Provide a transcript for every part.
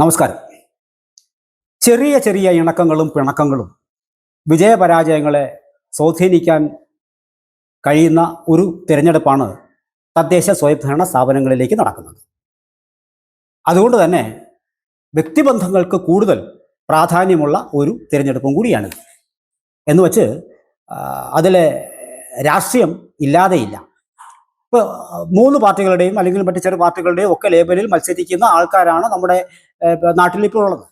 നമസ്കാരം. ചെറിയ ചെറിയ ഇണക്കങ്ങളും പിണക്കങ്ങളും വിജയപരാജയങ്ങളെ സ്വാധീനിക്കാൻ കഴിയുന്ന ഒരു തിരഞ്ഞെടുപ്പാണ് തദ്ദേശ സ്വയംഭരണ സ്ഥാപനങ്ങളിലേക്ക് നടക്കുന്നത്. അതുകൊണ്ട് തന്നെ വ്യക്തിബന്ധങ്ങൾക്ക് കൂടുതൽ പ്രാധാന്യമുള്ള ഒരു തിരഞ്ഞെടുപ്പും കൂടിയാണ്. എന്ന് വച്ച് അതിലെ രാഷ്ട്രീയം ഇല്ലാതെയില്ല. മൂന്ന് പാർട്ടികളുടെയും അല്ലെങ്കിൽ മറ്റു ചെറു പാർട്ടികളുടെയും ഒക്കെ ലേബലിൽ മത്സരിക്കുന്ന ആൾക്കാരാണ് നമ്മുടെ നാട്ടിൽ ഇപ്പോൾ ഉള്ളത്.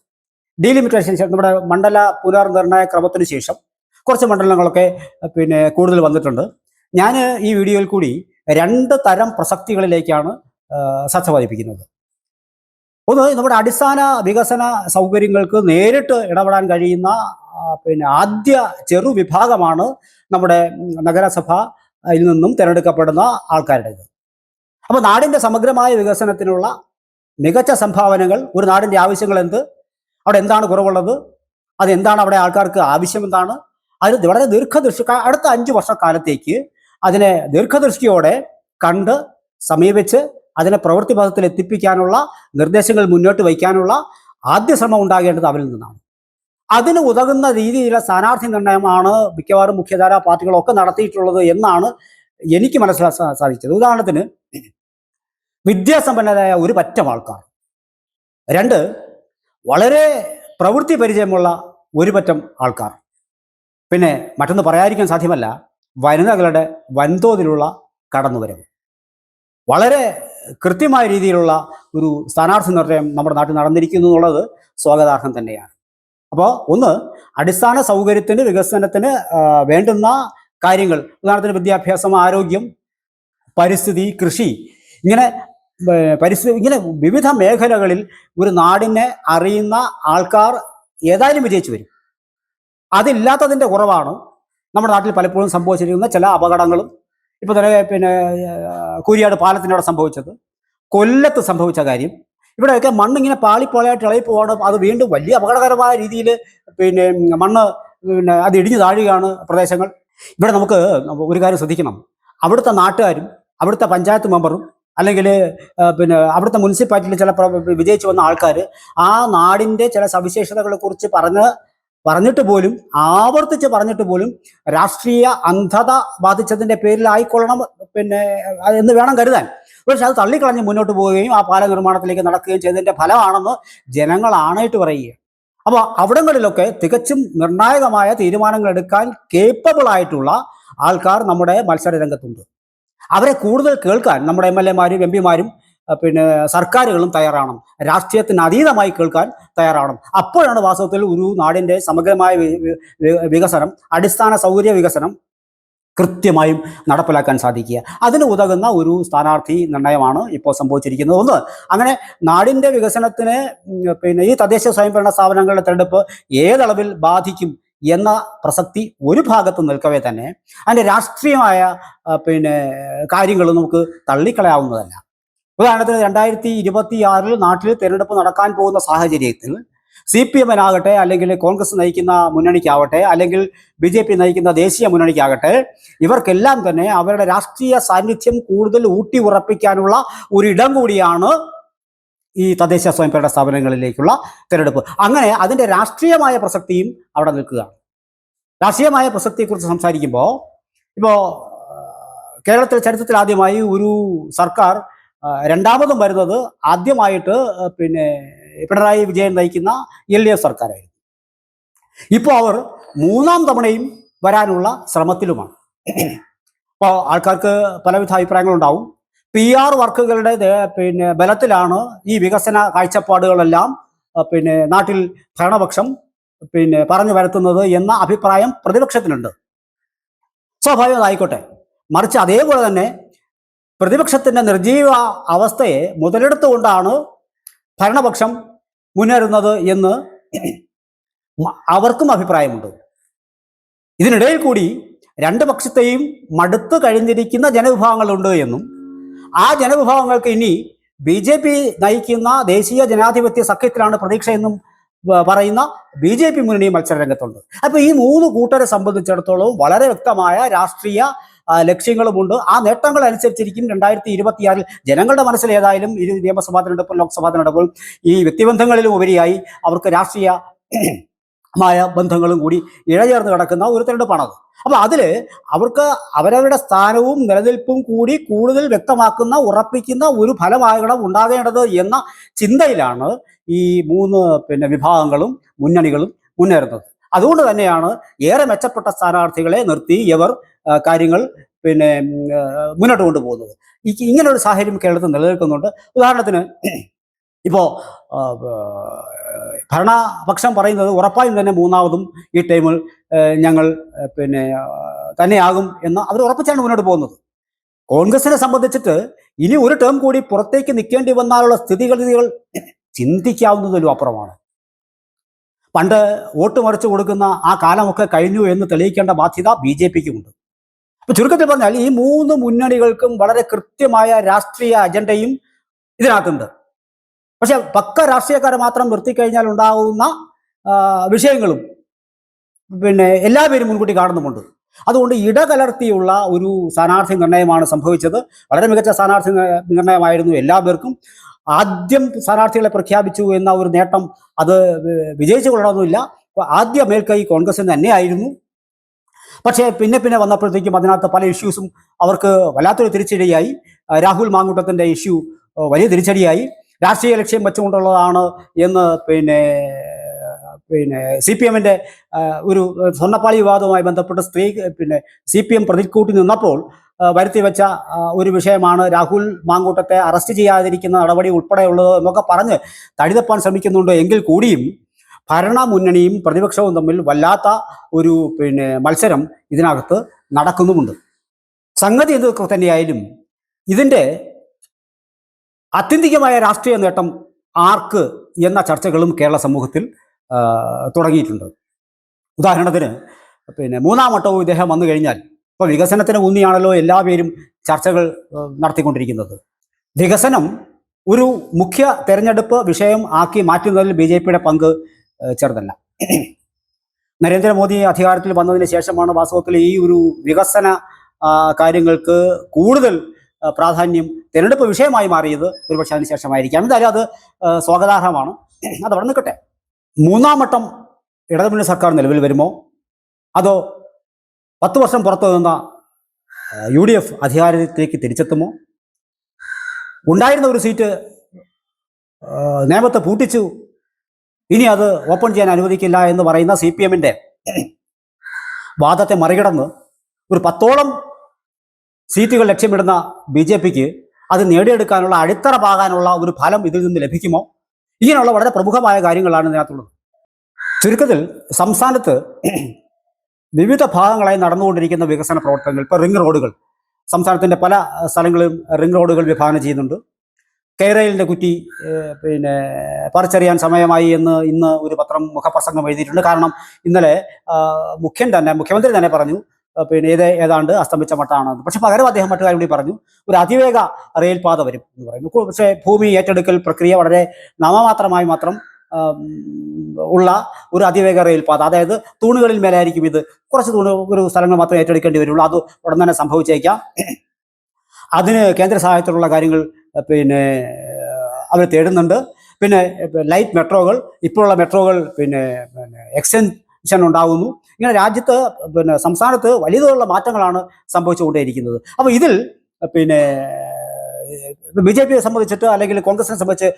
ഡീലിമിറ്റേഷൻ നമ്മുടെ മണ്ഡല പുനർനിർണയ ക്രമത്തിന് ശേഷം കുറച്ച് മണ്ഡലങ്ങളൊക്കെ പിന്നെ കൂടുതൽ വന്നിട്ടുണ്ട്. ഞാൻ ഈ വീഡിയോയിൽ കൂടി രണ്ട് തരം പ്രസക്തികളിലേക്കാണ് ശ്രദ്ധ പതിപ്പിക്കുന്നത്. ഒന്ന് നമ്മുടെ അടിസ്ഥാന വികസന സൗകര്യങ്ങൾക്ക് നേരിട്ട് ഇടപെടാൻ കഴിയുന്ന പിന്നെ ആദ്യ ചെറു വിഭാഗമാണ് നമ്മുടെ ഉം, നഗരസഭയിൽ നിന്നും തിരഞ്ഞെടുക്കപ്പെടുന്ന ആൾക്കാരുടെ ഇത് അപ്പോൾ നാടിന്റെ സമഗ്രമായ വികസനത്തിനുള്ള മികച്ച സംഭാവനകൾ ഒരു നാടിന്റെ ആവശ്യങ്ങൾ എന്ത്? അവിടെ എന്താണ് കുറവുള്ളത്? അതെന്താണ് അവിടെ ആൾക്കാർക്ക് ആവശ്യം എന്താണ് അത് വളരെ ദീർഘദൃഷ്ടി അടുത്ത അഞ്ച് വർഷക്കാലത്തേക്ക് അതിനെ ദീർഘദൃഷ്ടിയോടെ കണ്ട് സമീപിച്ച് അതിനെ പ്രവൃത്തി പദത്തിൽ എത്തിപ്പിക്കാനുള്ള നിർദ്ദേശങ്ങൾ മുന്നോട്ട് വയ്ക്കാനുള്ള ആദ്യ ശ്രമം ഉണ്ടാകേണ്ടത് അവരിൽ നിന്നാണ്. അതിന് ഉതകുന്ന രീതിയിലുള്ള സ്ഥാനാർത്ഥി നിർണയമാണ് മിക്കവാറും മുഖ്യധാര പാർട്ടികളൊക്കെ നടത്തിയിട്ടുള്ളത് എന്നാണ് എനിക്ക് മനസ്സിലാക്കാൻ സാധിച്ചത്. ഉദാഹരണത്തിന് വിദ്യാസമ്പന്നരായ ഒരു പറ്റം ആൾക്കാർ. രണ്ട് വളരെ പ്രവൃത്തി പരിചയമുള്ള ഒരു പറ്റം ആൾക്കാർ. പിന്നെ മറ്റൊന്ന് പറയാതിരിക്കാൻ സാധ്യമല്ല വനിതകളുടെ വൻതോതിലുള്ള കടന്നുവരവ്. വളരെ കൃത്യമായ രീതിയിലുള്ള ഒരു സ്ഥാനാർത്ഥി നിർണയം നമ്മുടെ നാട്ടിൽ നടന്നിരിക്കുന്നു എന്നുള്ളത് സ്വാഗതാർഹം തന്നെയാണ്. അപ്പോൾ ഒന്ന് അടിസ്ഥാന സൗകര്യത്തിന് വികസനത്തിന് വേണ്ടുന്ന കാര്യങ്ങൾ. ഉദാഹരണത്തിന് വിദ്യാഭ്യാസം ആരോഗ്യം പരിസ്ഥിതി കൃഷി. ഇങ്ങനെ പരിസ്ഥിതി ഇങ്ങനെ വിവിധ മേഖലകളിൽ ഒരു നാടിനെ അറിയുന്ന ആൾക്കാർ ഏതായാലും വിജയിച്ചു വരും. അതില്ലാത്തതിന്റെ കുറവാണ് നമ്മുടെ നാട്ടിൽ പലപ്പോഴും സംഭവിച്ചിരിക്കുന്ന ചില അപകടങ്ങളും. ഇപ്പോൾ തന്നെ പിന്നെ കൂരിയാട് പാലത്തിന്റെ പാലത്തിനവിടെ സംഭവിച്ചത്. കൊല്ലത്ത് സംഭവിച്ച കാര്യം. ഇവിടെയൊക്കെ മണ്ണ് ഇങ്ങനെ പാളിപ്പാളിയായിട്ട് ഇളകി പോവാണ് അത് വീണ്ടും വലിയ അപകടകരമായ രീതിയിൽ പിന്നെ മണ്ണ് പിന്നെ അത് ഇടിഞ്ഞു താഴുകയാണ് പ്രദേശങ്ങൾ. ഇവിടെ നമുക്ക് ഒരു കാര്യം ശ്രദ്ധിക്കണം. അവിടുത്തെ നാട്ടുകാരും അവിടുത്തെ പഞ്ചായത്ത് മെമ്പറും അല്ലെങ്കിൽ പിന്നെ അവിടുത്തെ മുനിസിപ്പാലിറ്റിയിൽ ചില വിജയിച്ചു വന്ന ആൾക്കാർ ആ നാടിന്റെ ചില സവിശേഷതകളെ കുറിച്ച് പറഞ്ഞ് പറഞ്ഞിട്ട് പോലും ആവർത്തിച്ച് പറഞ്ഞിട്ട് പോലും രാഷ്ട്രീയ അന്ധത ബാധിച്ചതിന്റെ പേരിലായിക്കൊള്ളണം പിന്നെ എന്ന് വേണം കരുതാൻ. പക്ഷെ അത് തള്ളിക്കളഞ്ഞ് മുന്നോട്ട് പോവുകയും ആ പാല നിർമ്മാണത്തിലേക്ക് നടക്കുകയും ചെയ്തതിന്റെ ഫലമാണെന്ന് ജനങ്ങൾ ആണായിട്ട് പറയുക അപ്പോൾ അവിടങ്ങളിലൊക്കെ തികച്ചും നിർണായകമായ തീരുമാനങ്ങൾ എടുക്കാൻ കേപ്പബിൾ ആയിട്ടുള്ള ആൾക്കാർ നമ്മുടെ മത്സര രംഗത്തുണ്ട്. അവരെ കൂടുതൽ കേൾക്കാൻ നമ്മുടെ എം എൽ എമാരും എം പിമാരും പിന്നെ സർക്കാരുകളും തയ്യാറാണ് രാഷ്ട്രീയത്തിന് അതീതമായി കേൾക്കാൻ തയ്യാറാണ് അപ്പോഴാണ് വാസ്തവത്തിൽ ഒരു നാടിന്റെ സമഗ്രമായ വികസനം അടിസ്ഥാന സൗകര്യ വികസനം കൃത്യമായും നടപ്പിലാക്കാൻ സാധിക്കുക. അതിന് ഉതകുന്ന ഒരു സ്ഥാനാർത്ഥി നിർണയമാണ് ഇപ്പോൾ സംഭവിച്ചിരിക്കുന്നത്. ഒന്ന് അങ്ങനെ നാടിന്റെ വികസനത്തിന് പിന്നെ ഈ തദ്ദേശ സ്വയംഭരണ സ്ഥാപനങ്ങളുടെ തെരഞ്ഞെടുപ്പ് ഏതളവിൽ ബാധിക്കും എന്ന പ്രസക്തി ഒരു ഭാഗത്ത് നിൽക്കവേ തന്നെ അതിന്റെ രാഷ്ട്രീയമായ പിന്നെ കാര്യങ്ങൾ നമുക്ക് തള്ളിക്കളയാവുന്നതല്ല. ഉദാഹരണത്തിന് രണ്ടായിരത്തി ഇരുപത്തി ആറിൽ നാട്ടിൽ തിരഞ്ഞെടുപ്പ് നടക്കാൻ പോകുന്ന സാഹചര്യത്തിൽ സി പി എമ്മിനാകട്ടെ അല്ലെങ്കിൽ കോൺഗ്രസ് നയിക്കുന്ന മുന്നണിക്കാവട്ടെ അല്ലെങ്കിൽ ബി ജെ പി നയിക്കുന്ന ദേശീയ മുന്നണിക്കാകട്ടെ ഇവർക്കെല്ലാം തന്നെ അവരുടെ രാഷ്ട്രീയ സാന്നിധ്യം കൂടുതൽ ഊട്ടി ഉറപ്പിക്കാനുള്ള ഒരു ഇടം കൂടിയാണ് ഈ തദ്ദേശ സ്വയംഭരണ സ്ഥാപനങ്ങളിലേക്കുള്ള തിരഞ്ഞെടുപ്പ്. അങ്ങനെ അതിന്റെ രാഷ്ട്രീയമായ പ്രസക്തിയും അവിടെ നിൽക്കുകയാണ് രാഷ്ട്രീയമായ പ്രസക്തിയെക്കുറിച്ച് സംസാരിക്കുമ്പോൾ ഇപ്പോൾ കേരളത്തിലെ ചരിത്രത്തിൽ ആദ്യമായി ഒരു സർക്കാർ രണ്ടാമതും വരുന്നത് ആദ്യമായിട്ട് പിന്നെ പിണറായി വിജയൻ നയിക്കുന്ന എൽ ഡി എഫ് സർക്കാരായിരുന്നു. ഇപ്പോൾ അവർ മൂന്നാം തവണയും വരാനുള്ള ശ്രമത്തിലുമാണ്. അപ്പോൾ ആൾക്കാർക്ക് പലവിധ അഭിപ്രായങ്ങളുണ്ടാവും. പി ആർ വർക്കുകളുടെ പിന്നെ ബലത്തിലാണ് ഈ വികസന കാഴ്ചപ്പാടുകളെല്ലാം പിന്നെ നാട്ടിൽ ഭരണപക്ഷം പിന്നെ പറഞ്ഞു വരുത്തുന്നത് എന്ന അഭിപ്രായം പ്രതിപക്ഷത്തിനുണ്ട് സ്വാഭാവികമായിക്കോട്ടെ. മറിച്ച് അതേപോലെ തന്നെ പ്രതിപക്ഷത്തിന്റെ നിർജീവ അവസ്ഥയെ മുതലെടുത്തുകൊണ്ടാണ് ഭരണപക്ഷം മുന്നേറുന്നത് എന്ന് അവർക്കും അഭിപ്രായമുണ്ട്. ഇതിനിടയിൽ കൂടി രണ്ട് പക്ഷത്തെയും മടുത്തു കഴിഞ്ഞിരിക്കുന്ന ജനവിഭാഗങ്ങളുണ്ട് എന്നും ആ ജനവിഭാഗങ്ങൾക്ക് ഇനി ബി ജെ പി നയിക്കുന്ന ദേശീയ ജനാധിപത്യ സഖ്യത്തിലാണ് പ്രതീക്ഷയെന്നും പറയുന്ന ബി ജെ പി മുന്നണി മത്സര രംഗത്തുണ്ട് അപ്പൊ ഈ മൂന്ന് കൂട്ടരെ സംബന്ധിച്ചിടത്തോളം വളരെ വ്യക്തമായ രാഷ്ട്രീയ ലക്ഷ്യങ്ങളുമുണ്ട്. ആ നേട്ടങ്ങൾ അനുസരിച്ചിരിക്കും രണ്ടായിരത്തി ഇരുപത്തിയാറിൽ ജനങ്ങളുടെ മനസ്സിൽ ഏതായാലും ഇരു നിയമസഭാ തെരഞ്ഞെടുപ്പും ലോക്സഭാ തെരഞ്ഞെടുപ്പും ഈ വ്യക്തിബന്ധങ്ങളിലും ഉപരിയായി അവർക്ക് രാഷ്ട്രീയ മായ ബന്ധങ്ങളും കൂടി ഇഴചേർന്ന് കിടക്കുന്ന ഒരു തെരഞ്ഞെടുപ്പാണത്. അപ്പൊ അതിൽ അവർക്ക് അവരവരുടെ സ്ഥാനവും നിലനിൽപ്പും കൂടി കൂടുതൽ വ്യക്തമാക്കുന്ന ഉറപ്പിക്കുന്ന ഒരു ഫലമാകണം ഉണ്ടാകേണ്ടത് എന്ന ചിന്തയിലാണ് ഈ മൂന്ന് പിന്നെ വിഭാഗങ്ങളും മുന്നണികളും മുന്നേറുന്നത്. അതുകൊണ്ട് തന്നെയാണ് ഏറെ മെച്ചപ്പെട്ട സ്ഥാനാർത്ഥികളെ നിർത്തി ഇവർ കാര്യങ്ങൾ പിന്നെ മുന്നോട്ട് കൊണ്ടുപോകുന്നത്. ഇങ്ങനെ ഒരു സാഹചര്യം കേരളത്തിൽ നിലനിൽക്കുന്നുണ്ട്. ഉദാഹരണത്തിന് ഇപ്പോ ആ, ആ, ഭരണപക്ഷം പറയുന്നത് ഉറപ്പായും തന്നെ മൂന്നാമതും ഈ ടൈമിൽ ഞങ്ങൾ പിന്നെ തന്നെയാകും എന്ന് അവർ ഉറപ്പിച്ചാണ് മുന്നോട്ട് പോകുന്നത്. കോൺഗ്രസിനെ സംബന്ധിച്ചിട്ട് ഇനി ഒരു ടേം കൂടി പുറത്തേക്ക് നിൽക്കേണ്ടി വന്നാലുള്ള സ്ഥിതിഗതികൾ ചിന്തിക്കാവുന്നതിലും അപ്പുറമാണ്. പണ്ട് വോട്ട് മറിച്ചു കൊടുക്കുന്ന ആ കാലമൊക്കെ കഴിഞ്ഞു എന്ന് തെളിയിക്കേണ്ട ബാധ്യത ബി ജെ പിക്കുമുണ്ട്. ചുരുക്കത്തിൽ പറഞ്ഞാൽ ഈ മൂന്ന് മുന്നണികൾക്കും വളരെ കൃത്യമായ രാഷ്ട്രീയ അജണ്ടയും ഇതിനകത്തുണ്ട്. പക്ഷെ പക്ക രാഷ്ട്രീയക്കാരെ മാത്രം നിർത്തിക്കഴിഞ്ഞാൽ ഉണ്ടാകുന്ന വിഷയങ്ങളും പിന്നെ എല്ലാവരും മുൻകൂട്ടി കാണുന്നുമുണ്ട്. അതുകൊണ്ട് ഇടകലർത്തിയുള്ള ഒരു സ്ഥാനാർത്ഥി നിർണയമാണ് സംഭവിച്ചത്. വളരെ മികച്ച സ്ഥാനാർത്ഥി നിർണയമായിരുന്നു എല്ലാ പേർക്കും. ആദ്യം സ്ഥാനാർത്ഥികളെ പ്രഖ്യാപിച്ചു എന്ന ഒരു നേട്ടം അത് വിജയിച്ചു കൊള്ളണമെന്നില്ല. ആദ്യ മേൽക്കൈ കോൺഗ്രസ് തന്നെയായിരുന്നു. പക്ഷേ പിന്നെ പിന്നെ വന്നപ്പോഴത്തേക്കും അതിനകത്ത് പല ഇഷ്യൂസും അവർക്ക് വല്ലാത്തൊരു തിരിച്ചടിയായി. രാഹുൽ മാങ്കൂട്ടത്തിന്റെ ഇഷ്യൂ വലിയ തിരിച്ചടിയായി. രാഷ്ട്രീയ ലക്ഷ്യം വെച്ചുകൊണ്ടുള്ളതാണ് എന്ന് പിന്നെ പിന്നെ സി പി എമ്മിന്റെ ഒരു സ്വർണപ്പാളി വിവാദവുമായി ബന്ധപ്പെട്ട് സ്ത്രീ പിന്നെ സി പി എം പ്രതിക്കൂട്ടി നിന്നപ്പോൾ വരുത്തി വെച്ച ഒരു വിഷയമാണ് രാഹുൽ മാങ്കൂട്ടത്തെ അറസ്റ്റ് ചെയ്യാതിരിക്കുന്ന നടപടി ഉൾപ്പെടെയുള്ളത് എന്നൊക്കെ പറഞ്ഞ് തടിതപ്പാൻ ശ്രമിക്കുന്നുണ്ട്. എങ്കിൽ കൂടിയും ഭരണ മുന്നണിയും പ്രതിപക്ഷവും തമ്മിൽ വല്ലാത്ത ഒരു പിന്നെ മത്സരം ഇതിനകത്ത് നടക്കുന്നുമുണ്ട്. സംഗതി എന്തൊക്കെ തന്നെയായാലും ഇതിന്റെ ആത്യന്തികമായ രാഷ്ട്രീയ നേട്ടം ആർക്ക് എന്ന ചർച്ചകളും കേരള സമൂഹത്തിൽ തുടങ്ങിയിട്ടുണ്ട്. ഉദാഹരണത്തിന് പിന്നെ മൂന്നാം വട്ടവും ഇദ്ദേഹം വന്നു കഴിഞ്ഞാൽ ഇപ്പോൾ വികസനത്തിന് ഊന്നിയാണല്ലോ എല്ലാ പേരും ചർച്ചകൾ നടത്തിക്കൊണ്ടിരിക്കുന്നത്. വികസനം ഒരു മുഖ്യ തെരഞ്ഞെടുപ്പ് വിഷയം ആക്കി മാറ്റുന്നതിൽ ബി പങ്ക് ചെറുതല്ല. നരേന്ദ്രമോദി അധികാരത്തിൽ വന്നതിന് ശേഷമാണ് വാസ്തവത്തിൽ ഈ ഒരു വികസന കാര്യങ്ങൾക്ക് കൂടുതൽ പ്രാധാന്യം തിരഞ്ഞെടുപ്പ് വിഷയമായി മാറിയത് ഒരുപക്ഷെ അതിന് ശേഷമായിരിക്കാം. എന്തായാലും അത് സ്വാഗതാർഹമാണ്. അത് അവിടെ നിൽക്കട്ടെ. മൂന്നാം വട്ടം ഇടതുമുന്നണി സർക്കാർ നിലവിൽ വരുമോ? അതോ പത്ത് വർഷം പുറത്തു നിന്ന യു ഡി എഫ് അധികാരത്തിലേക്ക് തിരിച്ചെത്തുമോ? ഉണ്ടായിരുന്ന ഒരു സീറ്റ് നിയമത്തെ പൂട്ടിച്ചു ഇനി അത് ഓപ്പൺ ചെയ്യാൻ അനുവദിക്കില്ല എന്ന് പറയുന്ന സി പി എമ്മിന്റെ വാദത്തെ മറികടന്ന് ഒരു പത്തോളം സീറ്റുകൾ ലക്ഷ്യമിടുന്ന ബി ജെ പിക്ക് അത് നേടിയെടുക്കാനുള്ള അടിത്തറ പാകാനുള്ള ഒരു ഫലം ഇതിൽ നിന്ന് ലഭിക്കുമോ? ഇങ്ങനെയുള്ള വളരെ പ്രമുഖമായ കാര്യങ്ങളാണ് ഇതിനകത്തുള്ളത്. ചുരുക്കത്തിൽ സംസ്ഥാനത്ത് വിവിധ ഭാഗങ്ങളായി നടന്നുകൊണ്ടിരിക്കുന്ന വികസന പ്രവർത്തനങ്ങൾ ഇപ്പോൾ റിംഗ് റോഡുകൾ സംസ്ഥാനത്തിന്റെ പല സ്ഥലങ്ങളും സ്ഥലങ്ങളിലും റിംഗ് റോഡുകൾ വിഭാവനം ചെയ്യുന്നുണ്ട്. കെയറയിലിന്റെ കുറ്റി പിന്നെ പറിച്ചറിയാൻ സമയമായി എന്ന് ഇന്ന് ഒരു പത്രം മുഖപ്രസംഗം എഴുതിയിട്ടുണ്ട്. കാരണം ഇന്നലെ മുഖ്യൻ തന്നെ മുഖ്യമന്ത്രി തന്നെ പറഞ്ഞു പിന്നെ ഇത് ഏതാണ്ട് അസ്തമിച്ച മട്ടാണെന്ന് പക്ഷെ പകരം അദ്ദേഹം മറ്റു കാര്യം കൂടി പറഞ്ഞു ഒരു അതിവേഗ റെയിൽപാത വരും എന്ന് പറയുന്നു. പക്ഷേ ഭൂമി ഏറ്റെടുക്കൽ പ്രക്രിയ വളരെ നാമമാത്രമായി മാത്രം ഉള്ള ഒരു അതിവേഗ റെയിൽപാത. അതായത് തൂണുകളിൽ മേലായിരിക്കും ഇത്. കുറച്ച് തൂണ് ഒരു സ്ഥലങ്ങൾ മാത്രമേ ഏറ്റെടുക്കേണ്ടി വരുള്ളൂ. അത് ഉടൻ തന്നെ സംഭവിച്ചേക്കാം. അതിന് കേന്ദ്ര സഹായത്തിലുള്ള കാര്യങ്ങൾ പിന്നെ അവർ തേടുന്നുണ്ട്. പിന്നെ ലൈറ്റ് മെട്രോകൾ ഇപ്പോഴുള്ള മെട്രോകൾ പിന്നെ പിന്നെ എക്സ്റ്റൻഷൻ ഉണ്ടാകുന്നു ഇങ്ങനെ രാജ്യത്ത് പിന്നെ സംസ്ഥാനത്ത് വലിയ തോതിലുള്ള മാറ്റങ്ങളാണ് സംഭവിച്ചുകൊണ്ടേയിരിക്കുന്നത്. അപ്പോൾ ഇതിൽ പിന്നെ ബി ജെ പിയെ സംബന്ധിച്ചിട്ട് അല്ലെങ്കിൽ കോൺഗ്രസിനെ സംബന്ധിച്ച്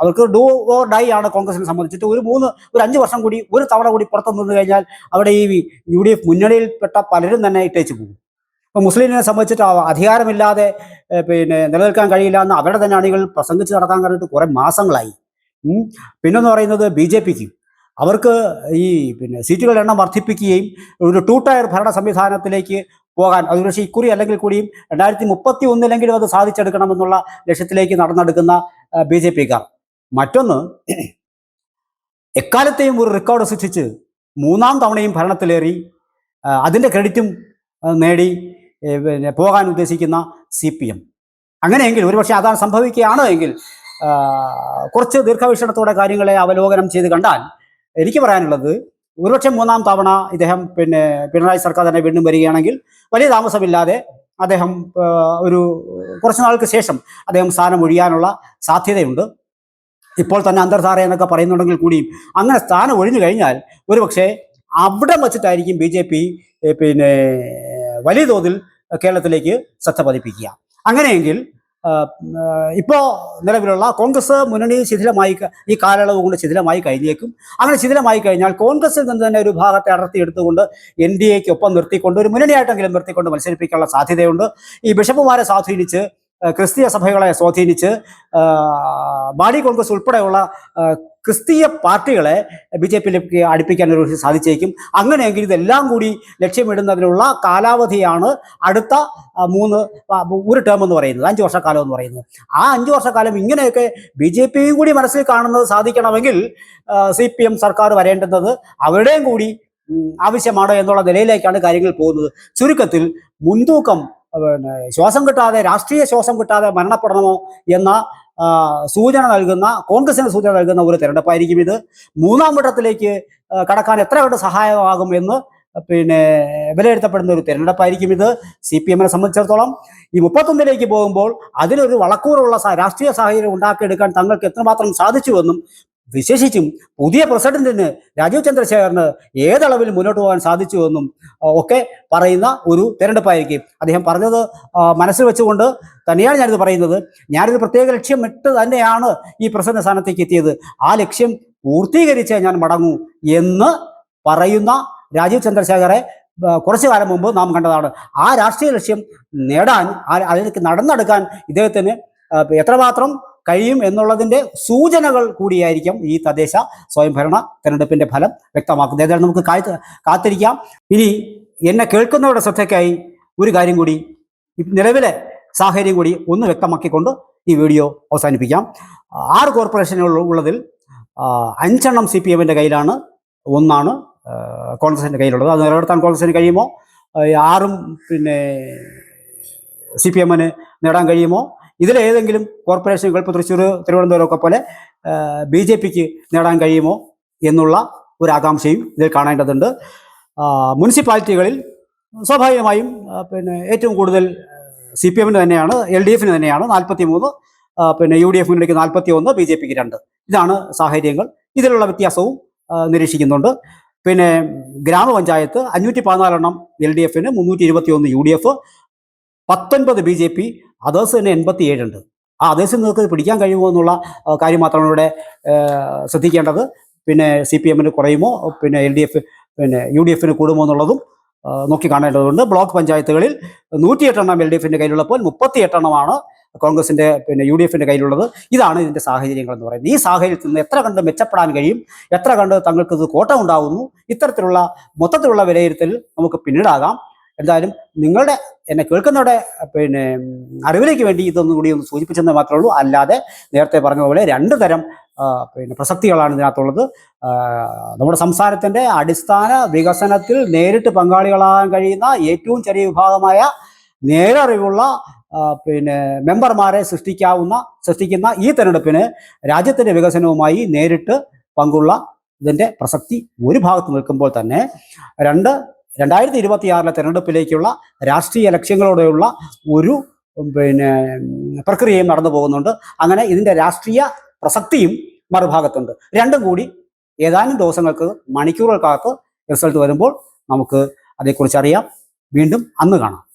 അവർക്ക് ഡൂ ഓർ ഡൈ ആണ് കോൺഗ്രസിനെ സംബന്ധിച്ചിട്ട് ഒരു മൂന്ന് ഒരു അഞ്ച് വർഷം കൂടി ഒരു തവണ കൂടി പുറത്തു നിന്ന് കഴിഞ്ഞാൽ അവിടെ ഈ യു ഡി എഫ് മുന്നണിയിൽപ്പെട്ട പലരും തന്നെ ഇട്ടേച്ച് പോകും. മുസ്ലിമിനെ സംബന്ധിച്ചിട്ട് അധികാരമില്ലാതെ പിന്നെ നിലനിൽക്കാൻ കഴിയില്ല എന്ന് അവരുടെ തന്നെ അണികൾ പ്രസംഗിച്ച് നടത്താൻ കഴിഞ്ഞിട്ട് കുറേ മാസങ്ങളായി. പിന്നെന്ന് പറയുന്നത് ബി ജെ പിക്ക് അവർക്ക് ഈ പിന്നെ സീറ്റുകളുടെ എണ്ണം വർദ്ധിപ്പിക്കുകയും ഒരു ടൂ ടയർ ഭരണ സംവിധാനത്തിലേക്ക് പോകാൻ അത് ഇക്കുറി അല്ലെങ്കിൽ കൂടിയും രണ്ടായിരത്തി മുപ്പത്തി ഒന്നിലെങ്കിലും അത് സാധിച്ചെടുക്കണമെന്നുള്ള ലക്ഷ്യത്തിലേക്ക് നടന്നെടുക്കുന്ന ബി ജെ പിക്കാർ മറ്റൊന്ന് എക്കാലത്തെയും ഒരു റെക്കോർഡ് സൃഷ്ടിച്ച് മൂന്നാം തവണയും ഭരണത്തിലേറി അതിന്റെ ക്രെഡിറ്റും നേടി. പിന്നെ പോകാൻ ഉദ്ദേശിക്കുന്ന സി പി എം. അങ്ങനെയെങ്കിൽ ഒരുപക്ഷെ അതാണ് സംഭവിക്കുകയാണ് എങ്കിൽ കുറച്ച് ദീർഘവീക്ഷണത്തോടെ കാര്യങ്ങളെ അവലോകനം ചെയ്ത് കണ്ടാൽ എനിക്ക് പറയാനുള്ളത് ഒരുപക്ഷെ മൂന്നാം തവണ ഇദ്ദേഹം പിന്നെ പിണറായി സർക്കാർ തന്നെ വീണ്ടും വരികയാണെങ്കിൽ വലിയ താമസമില്ലാതെ അദ്ദേഹം ഒരു കുറച്ച് നാൾക്ക് ശേഷം അദ്ദേഹം സ്ഥാനം ഒഴിയാനുള്ള സാധ്യതയുണ്ട്. ഇപ്പോൾ തന്നെ അന്തർധാര എന്നൊക്കെ പറയുന്നുണ്ടെങ്കിൽ കൂടിയും അങ്ങനെ സ്ഥാനം ഒഴിഞ്ഞു കഴിഞ്ഞാൽ ഒരുപക്ഷെ അവിടെ വച്ചിട്ടായിരിക്കും ബി ജെ പി പിന്നെ വലിയ തോതിൽ കേരളത്തിലേക്ക് ശ്രദ്ധ പതിപ്പിക്കുക. അങ്ങനെയെങ്കിൽ ഇപ്പോൾ നിലവിലുള്ള കോൺഗ്രസ് മുന്നണി ശിഥിലമായി ഈ കാലയളവ് കൊണ്ട് ശിഥിലമായി കഴിഞ്ഞേക്കും. അങ്ങനെ ശിഥിലമായി കഴിഞ്ഞാൽ കോൺഗ്രസിൽ നിന്ന് തന്നെ ഒരു ഭാഗത്തെ അടർത്തിയെടുത്തുകൊണ്ട് എൻ ഡി എക്ക് ഒപ്പം നിർത്തിക്കൊണ്ട് ഒരു മുന്നണിയായിട്ടെങ്കിലും നിർത്തിക്കൊണ്ട് മത്സരിപ്പിക്കാനുള്ള സാധ്യതയുണ്ട്. ഈ ബിഷപ്പുമാരെ സ്വാധീനിച്ച് ക്രിസ്തീയ സഭകളെ സ്വാധീനിച്ച് ബാഡി കോൺഗ്രസ് ഉൾപ്പെടെയുള്ള ക്രിസ്തീയ പാർട്ടികളെ ബി ജെ പിയിലേക്ക് അടുപ്പിക്കാൻ ഒരു സാധിച്ചേക്കും. അങ്ങനെയെങ്കിൽ ഇതെല്ലാം കൂടി ലക്ഷ്യമിടുന്നതിനുള്ള കാലാവധിയാണ് അടുത്ത മൂന്ന് ഒരു ടേം എന്ന് പറയുന്നത് അഞ്ച് വർഷക്കാലം എന്ന് പറയുന്നത്. ആ അഞ്ച് വർഷക്കാലം ഇങ്ങനെയൊക്കെ ബി ജെ പിയും കൂടി മനസ്സിൽ കാണുന്നത് സാധിക്കണമെങ്കിൽ സി പി എം സർക്കാർ വരേണ്ടുന്നത് അവരുടെയും കൂടി ആവശ്യമാണ് എന്നുള്ള നിലയിലേക്കാണ് കാര്യങ്ങൾ പോകുന്നത്. ചുരുക്കത്തിൽ മുൻതൂക്കം ശ്വാസം കിട്ടാതെ രാഷ്ട്രീയ ശ്വാസം കിട്ടാതെ മരണപ്പെടണമോ എന്ന സൂചന നൽകുന്ന കോൺഗ്രസിന് സൂചന നൽകുന്ന ഒരു തെരഞ്ഞെടുപ്പായിരിക്കും ഇത്. മൂന്നാം വട്ടത്തിലേക്ക് കടക്കാൻ എത്ര കണ്ട് സഹായമാകും എന്ന് പിന്നെ വിലയിരുത്തപ്പെടുന്ന ഒരു തെരഞ്ഞെടുപ്പായിരിക്കും ഇത്. സി പി എമ്മിനെ സംബന്ധിച്ചിടത്തോളം ഈ മുപ്പത്തൊന്നിലേക്ക് പോകുമ്പോൾ അതിനൊരു വളക്കൂറുള്ള രാഷ്ട്രീയ സാഹചര്യം ഉണ്ടാക്കിയെടുക്കാൻ തങ്ങൾക്ക് എത്രമാത്രം സാധിച്ചുവെന്നും വിശേഷിച്ചും പുതിയ പ്രസിഡന്റിന് രാജീവ് ചന്ദ്രശേഖറിന് ഏതളവിൽ മുന്നോട്ട് പോകാൻ സാധിച്ചു എന്നും ഒക്കെ പറയുന്ന ഒരു തെരഞ്ഞെടുപ്പായിരിക്കും. അദ്ദേഹം പറഞ്ഞത് മനസ്സിൽ വെച്ചുകൊണ്ട് തന്നെയാണ് ഞാനിത് പറയുന്നത്. ഞാനൊരു പ്രത്യേക ലക്ഷ്യമിട്ട് തന്നെയാണ് ഈ പ്രസിഡന്റ് സ്ഥാനത്തേക്ക് എത്തിയത്. ആ ലക്ഷ്യം പൂർത്തീകരിച്ചേ ഞാൻ മടങ്ങൂ എന്ന് പറയുന്ന രാജീവ് ചന്ദ്രശേഖറെ കുറച്ചു കാലം മുമ്പ് നാം കണ്ടതാണ്. ആ രാഷ്ട്രീയ ലക്ഷ്യം നേടാൻ അതിലേക്ക് നടന്നെടുക്കാൻ ഇദ്ദേഹത്തിന് എത്രമാത്രം കഴിയും എന്നുള്ളതിന്റെ സൂചനകൾ കൂടിയായിരിക്കും ഈ തദ്ദേശ സ്വയംഭരണ തെരഞ്ഞെടുപ്പിന്റെ ഫലം വ്യക്തമാക്കുന്നത്. ഏതായാലും നമുക്ക് കാത്ത് കാത്തിരിക്കാം. ഇനി എന്നെ കേൾക്കുന്നവരുടെ ശ്രദ്ധയ്ക്കായി ഒരു കാര്യം കൂടി നിലവിലെ സാഹചര്യം കൂടി ഒന്ന് വ്യക്തമാക്കിക്കൊണ്ട് ഈ വീഡിയോ അവസാനിപ്പിക്കാം. ആറ് കോർപ്പറേഷനുകൾ ഉള്ളതിൽ അഞ്ചെണ്ണം സി പി എമ്മിന്റെ കയ്യിലാണ് ഒന്നാണ് കോൺഗ്രസിന്റെ കയ്യിലുള്ളത്. അത് നിലനിർത്താൻ കോൺഗ്രസിന് കഴിയുമോ? ആറും പിന്നെ സി പി എമ്മിന് നേടാൻ കഴിയുമോ? ഇതിലേതെങ്കിലും കോർപ്പറേഷനുകൾ ഇപ്പോൾ തൃശ്ശൂർ തിരുവനന്തപുരം ഒക്കെ പോലെ ബി ജെ പിക്ക് നേടാൻ കഴിയുമോ എന്നുള്ള ഒരു ആകാംക്ഷയും ഇതിൽ കാണേണ്ടതുണ്ട്. മുനിസിപ്പാലിറ്റികളിൽ സ്വാഭാവികമായും പിന്നെ ഏറ്റവും കൂടുതൽ സി പി എമ്മിന് തന്നെയാണ് എൽ ഡി എഫിന് തന്നെയാണ് നാൽപ്പത്തി മൂന്ന് പിന്നെ യു ഡി എഫ് മുന്നിലേക്ക് നാൽപ്പത്തി ഒന്ന് ബി ജെ പിക്ക് രണ്ട്. ഇതാണ് സാഹചര്യങ്ങൾ. ഇതിലുള്ള വ്യത്യാസവും നിരീക്ഷിക്കുന്നുണ്ട്. പിന്നെ ഗ്രാമപഞ്ചായത്ത് അഞ്ഞൂറ്റി പതിനാലെണ്ണം എൽ ഡി എഫിന് മുന്നൂറ്റി ഇരുപത്തി ഒന്ന് യു ഡി എഫ് പത്തൊൻപത് ബി ജെ പി അതേഴ്സ് തന്നെ എൺപത്തി ഏഴുണ്ട് ആ അതേഴ്സിൽ നിങ്ങൾക്ക് പിടിക്കാൻ കഴിയുമോ എന്നുള്ള കാര്യം മാത്രമാണ് ഇവിടെ ശ്രദ്ധിക്കേണ്ടത്. പിന്നെ സി പി എമ്മിന് കുറയുമോ? പിന്നെ എൽ ഡി എഫ് പിന്നെ യു ഡി എഫിന് കൂടുമോ എന്നുള്ളതും നോക്കി കാണേണ്ടതുണ്ട്. ബ്ലോക്ക് പഞ്ചായത്തുകളിൽ നൂറ്റിയെട്ടെണ്ണം എൽ ഡി എഫിന്റെ കയ്യിലുള്ളപ്പോൾ മുപ്പത്തി എട്ടെണ്ണമാണ് കോൺഗ്രസിന്റെ പിന്നെ യു ഡി എഫിന്റെ കയ്യിലുള്ളത്. ഇതാണ് ഇതിന്റെ സാഹചര്യങ്ങൾ എന്ന് പറയുന്നത്. ഈ സാഹചര്യത്തിൽ നിന്ന് എത്ര കണ്ട് മെച്ചപ്പെടാൻ കഴിയും? എത്ര കണ്ട് തങ്ങൾക്ക് ഇത് കോട്ടം ഉണ്ടാകുന്നു ഇത്തരത്തിലുള്ള മൊത്തത്തിലുള്ള വിലയിരുത്തൽ നമുക്ക് പിന്നീടാകാം. എന്തായാലും നിങ്ങളുടെ എന്നെ കേൾക്കുന്നവരുടെ പിന്നെ അറിവിലേക്ക് വേണ്ടി ഇതൊന്നും കൂടി ഒന്ന് സൂചിപ്പിച്ചെന്ന് മാത്രമേ ഉള്ളൂ. അല്ലാതെ നേരത്തെ പറഞ്ഞ പോലെ രണ്ട് തരം പിന്നെ പ്രസക്തികളാണ് ഇതിനകത്തുള്ളത്. നമ്മുടെ സംസ്ഥാനത്തിന്റെ അടിസ്ഥാന വികസനത്തിൽ നേരിട്ട് പങ്കാളികളാകാൻ കഴിയുന്ന ഏറ്റവും ചെറിയ വിഭാഗമായ നേരറിവുള്ള പിന്നെ മെമ്പർമാരെ സൃഷ്ടിക്കാവുന്ന സൃഷ്ടിക്കുന്ന ഈ തെരഞ്ഞെടുപ്പിന് രാജ്യത്തിന്റെ വികസനവുമായി നേരിട്ട് പങ്കുള്ള ഇതിന്റെ പ്രസക്തി ഒരു ഭാഗത്ത് നിൽക്കുമ്പോൾ തന്നെ രണ്ട് രണ്ടായിരത്തി ഇരുപത്തിയാറിലെ തെരഞ്ഞെടുപ്പിലേക്കുള്ള രാഷ്ട്രീയ ലക്ഷ്യങ്ങളോടെയുള്ള ഒരു പിന്നെ പ്രക്രിയയും നടന്നു പോകുന്നുണ്ട്. അങ്ങനെ ഇതിന്റെ രാഷ്ട്രീയ പ്രസക്തിയും മറുഭാഗത്തുണ്ട്. രണ്ടും കൂടി ഏതാനും ദിവസങ്ങൾക്ക് മണിക്കൂറുകൾക്കകത്ത് റിസൾട്ട് വരുമ്പോൾ നമുക്ക് അതേക്കുറിച്ച് അറിയാം. വീണ്ടും അന്ന് കാണാം.